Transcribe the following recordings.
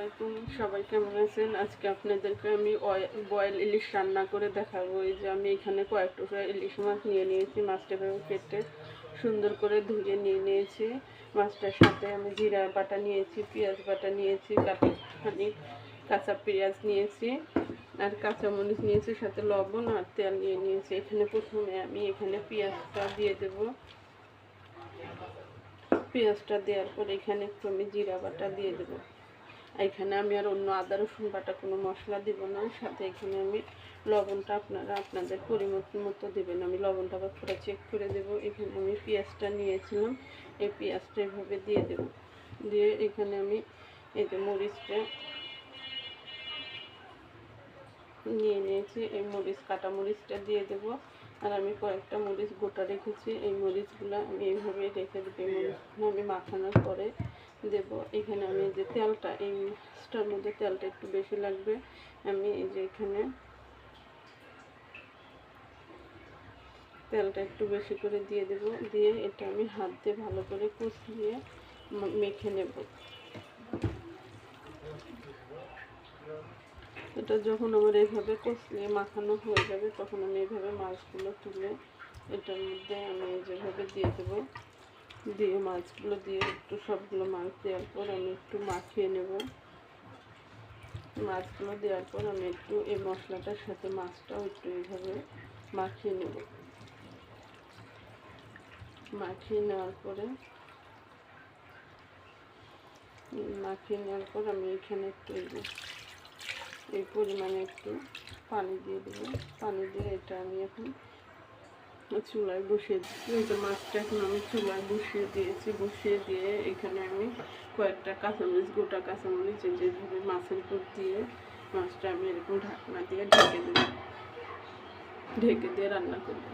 আলাইকুম, সবাই কেমন আছেন? আজকে আপনাদেরকে আমি বয়েল ইলিশ রান্না করে দেখাবো। এই যে আমি এখানে কয়েক টুকরা ইলিশ মাছ নিয়ে নিয়েছি, মাছটা কেটে সুন্দর করে ধুয়ে নিয়ে নিয়েছি। মাছটার সাথে আমি জিরা বাটা নিয়েছি, পেঁয়াজ বাটা নিয়েছি খানি কাঁচা পেঁয়াজ নিয়েছি, আর কাঁচামরিচ নিয়েছি, সাথে লবণ আর তেল নিয়ে নিয়েছি। এখানে প্রথমে আমি এখানে পেঁয়াজটা দিয়ে দেবো। পেঁয়াজটা দেওয়ার পর এখানে একটু আমি জিরা বাটা দিয়ে দেবো। এখানে আমি আর অন্য আদা, রসুন বাটা কোনো মশলা দেবো না। সাথে এখানে আমি লবণটা আপনারা আপনাদের পরিমতি মতো দেবেন। আমি লবণটা আবার পুরো চেক করে দেব। এখানে আমি পেঁয়াজটা নিয়েছিলাম। এই পেঁয়াজটা এভাবে দিয়ে দেব। দিয়ে এখানে আমি এই যে মরিচটা নিয়ে নিয়েছি, এই মরিচ, কাটা মরিচটা দিয়ে দেব। আর আমি কয়েকটা মরিচ গোটা রেখেছি, এই মরিচগুলো আমি এইভাবে রেখে দেবো, এই মরিচগুলো আমি মাখানোর পরে দেব। এখানে আমি যে তেলটা, এই মাছটার মধ্যে তেলটা একটু বেশি লাগবে, আমি এই যে এখানে তেলটা একটু বেশি করে দিয়ে দেব, দিয়ে এটা আমি হাত দিয়ে ভালো করে কুচিয়ে মেখে নেব। এটা যখন আমার এইভাবে কষলিয়ে মাখানো হয়ে যাবে, তখন আমি এইভাবে মাছগুলো তুলে এটার মধ্যে আমি যেভাবে দিয়ে দেবো, দিয়ে মাছগুলো দিয়ে একটু সবগুলো মাছ দেওয়ার পর আমি একটু মাখিয়ে নেব। মাছগুলো দেওয়ার পর আমি একটু এই মশলাটার সাথে মাছটাও একটু এইভাবে মাখিয়ে নেব। মাখিয়ে নেওয়ার পরে, মাখিয়ে নেওয়ার পর আমি এখানে একটু এই পরিমাণে একটু পানি দিয়ে দেবো। পানি দিয়ে এটা আমি এখন চুলায় বসিয়ে দিচ্ছি। এই মাছটা এখন আমি চুলায় বসিয়ে দিয়েছি। বসিয়ে দিয়ে এখানে আমি কয়েকটা কাঁচামরিচ, গোটা কাঁচামরিচ যেভাবে মাছের উপর দিয়ে মাছটা আমি এরকম ঢাকনা দিয়ে ঢেকে দেবো। ঢেকে দিয়ে রান্না করব।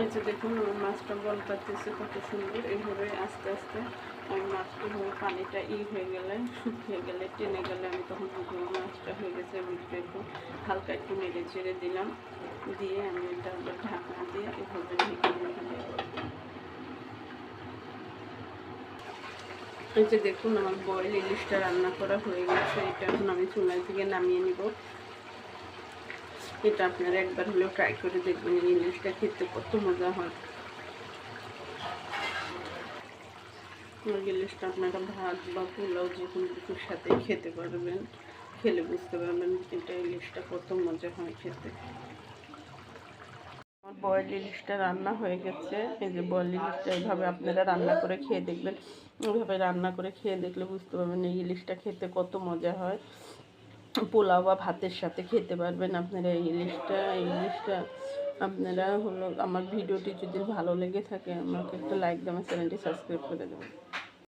এই যে দেখুন, আমার মাছটা বল পাচ্ছে কত সুন্দর। এইভাবে আস্তে আস্তে আমি মাছটা ধরে পানিটা ই হয়ে গেলে, শুকিয়ে গেলে, টেনে গেলে আমি তখন বুঝব মাছটা হয়ে গেছে ভিতরে একটু হালকা একটু নেড়ে চেড়ে দিলাম। দিয়ে আমি এটা ঢাকনা দিয়ে এভাবে ঢেকে রেখে এই যে দেখুন আমার বয়েল ইলিশটা রান্না করা হয়ে গেছে, এটা এখন আমি চুলাই থেকে নামিয়ে নিব। এটা আপনারা একবার হলেও ট্রাই করে দেখবেন ইলিশটা খেতে কত মজা হয়। ইলিশটা আপনারা ভাত বা পোলাও যে কোনো কিছুর সাথে খেতে পারবেন। খেলে বুঝতে পারবেন এটা ইলিশটা কত মজা হয় খেতে। আমার বয়েল ইলিশটা রান্না হয়ে গেছে। এই যে বয়েল ইলিশটা এইভাবে আপনারা রান্না করে খেয়ে দেখবেন। ওইভাবে রান্না করে খেয়ে দেখলে বুঝতে পারবেন এই ইলিশটা খেতে কত মজা হয়। পোলাও বা ভাতের সাথে খেতে পারবেন আপনারা এই ইলিশটা। এই ইলিশটা আপনারা হলো, আমার ভিডিওটি যদি ভালো লেগে থাকে আমাকে একটা লাইক দেবেন চ্যানেলটি সাবস্ক্রাইব করে দেবেন।